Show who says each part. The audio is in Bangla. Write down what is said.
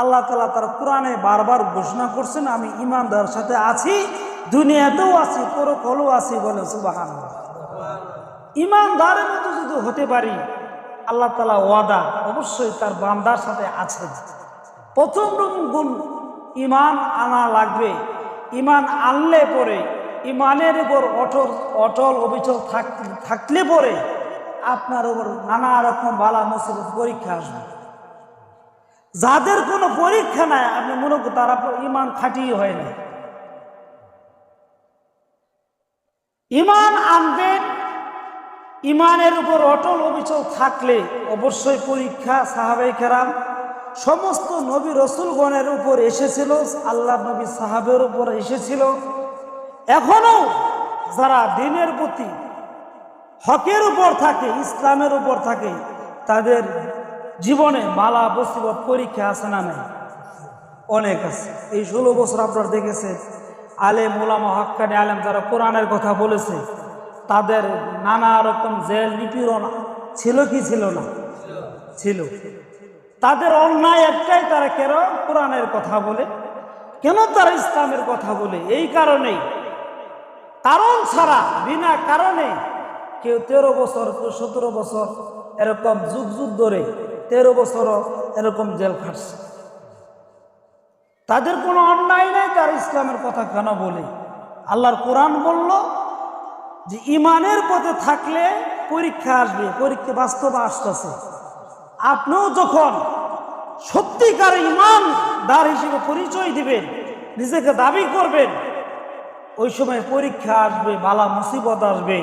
Speaker 1: আল্লাহ তালা তার কোরআনে বারবার ঘোষণা করছেন, আমি ইমানদার সাথে আছি, দুনিয়াতেও আছি, পরকলও আছি বলে সুবাহান ইমানদারের মতো যদি হতে পারি, আল্লাহ তালা ওয়াদা অবশ্যই তার বান্দার সাথে আছে প্রথম গুণ ইমান আনা লাগবে। ইমান আনলে পরে ইমানের উপর অটল অটল অবিচল থাক- থাকলে পরে আপনার উপর নানা রকম বালা মুসিবত পরীক্ষা আসবে। যাদের কোনো পরীক্ষা নাই, আপনি মনে করেন তারা ইমান খাটিয়ে হয় না। ইমান আনবেন ইমানের উপর অটল অবিচল থাকলে অবশ্যই পরীক্ষা, সাহাবাই কেরাম, সমস্ত নবী রসুলগণের উপর এসেছিল, আল্লাহ নবী সাহাবের উপর এসেছিল। এখনও যারা দিনের প্রতি হকের উপর থাকে, ইসলামের উপর থাকে, তাদের জীবনে মালা বসিবত পরীক্ষা আছে না নাই? অনেক আছে। এই ষোলো বছর আপনারা দেখেছেন, আলেম ওলামা হক্কানি আলেম যারা কোরআনের কথা বলেছে, তাদের নানা রকম জেল নিপীড়ন ছিল কি ছিল না? ছিল। তাদের অন্যায় একটাই, তারা কেন কোরআনের কথা বলে? কেন তারা ইসলামের কথা বলে? এই কারণেই। কারণ ছাড়া, বিনা কারণে কেউ তেরো বছর কেউ সতেরো বছর এরকম যুগ যুগ ধরে তেরো বছরও এরকম জেল খাটছে। তাদের কোনো অন্যায় নেই, তার ইসলামের কথা কেন বলে? আল্লাহর কোরআন বলল যে, ইমানের পথে থাকলে পরীক্ষা আসবে, পরীক্ষা বাস্তব আসতেছে। আপনিও যখন সত্যিকার ইমানদার হিসেবে পরিচয় দিবেন, নিজেকে দাবি করবেন, ওই সময় পরীক্ষা আসবে, বালা মুসিবত আসবে।